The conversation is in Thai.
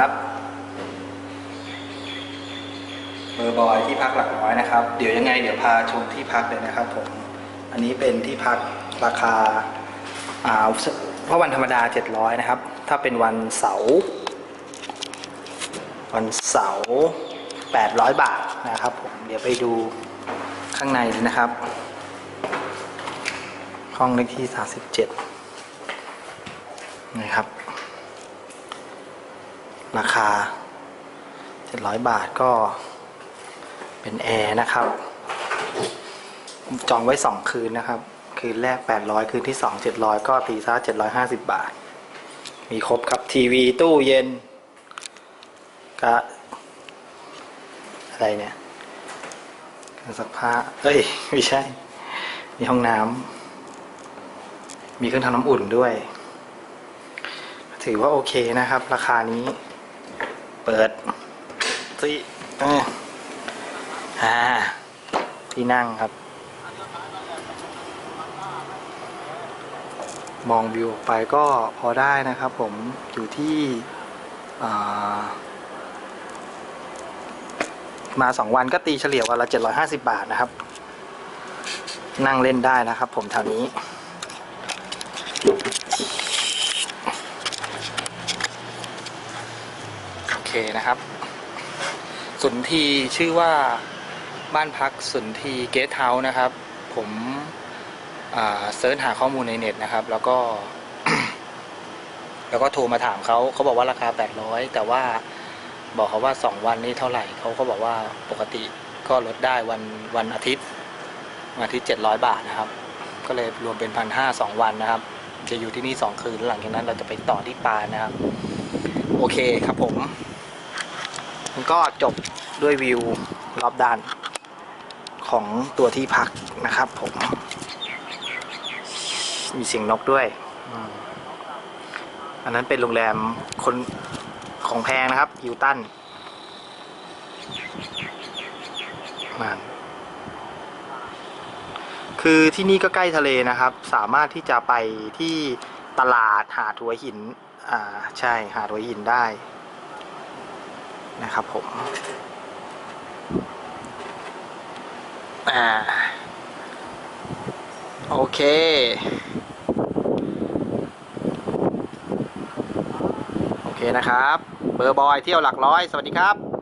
ครับ เบอร์บอยที่พักหลักร้อยนะครับ เดี๋ยวยังไงเดี๋ยวพาชมที่พักเลยนะครับผม อันนี้เป็นที่พักราคาอ่าเพราะวันธรรมดา 700 นะครับ ถ้าเป็นวันเสาร์วันเสาร์800 บาทนะครับผม เดี๋ยวไปดูข้างในนะครับ ห้องเลขที่ 37 นะครับ ราคา 700 บาทก็เป็นแอร์นะครับ จองไว้ 2 คืนนะครับ คืนแรก 800 คืนที่ 2 700 ก็ตีซะ750 บาท มีครบครับทีวีตู้เย็นกะอะไรเนี่ยเครื่องซักผ้าเอ้ย ไม่ใช่ มีห้องน้ำมีเครื่องทำน้ำอุ่นด้วย ถือว่าโอเคนะครับ ราคานี้ เปิดสิเอออ่าที่นั่งครับ มองวิวออกไปก็พอได้นะครับผมอยู่ที่อ่ามาสองวันก็ตีเฉลี่ยวันละ 750 บาทนะครับ นั่งเล่นได้นะครับผมแถวนี้ โอ เคนะครับ สุนทีชื่อว่าบ้านพักสุนทีเกสต์เฮาส์นะครับ ผมเซิร์ชหาข้อมูลในเน็ตนะครับ แล้วก็ แล้วก็โทรมาถามเขาเขาบอกว่าราคา 800 แต่ว่าบอกเขาว่า 2 วันนี้เท่าไหร่เขาก็บอกว่าปกติก็ลดได้วันวันอาทิตย์วันอาทิตย์ 700 บาทนะครับ ก็เลยรวมเป็นพันห้าสองวันนะครับ จะอยู่ที่นี่ 2 คืนหลังจากนั้นเราจะไปต่อที่ปานะครับ โอเคครับผม มันก็จบด้วยวิวรอบด้านของตัวที่พักนะครับผม มีเสียงนกด้วย อันนั้นเป็นโรงแรมคนของแพงนะครับฮิวตันมันคือที่นี่ก็ใกล้ทะเลนะครับ สามารถที่จะไปที่ตลาดหาดหัวหิน อ่า ใช่ หาดหัวหินได้ นะครับผมอ่าโอเค โอเคนะครับ เบอร์บอยเที่ยวหลักร้อย สวัสดีครับ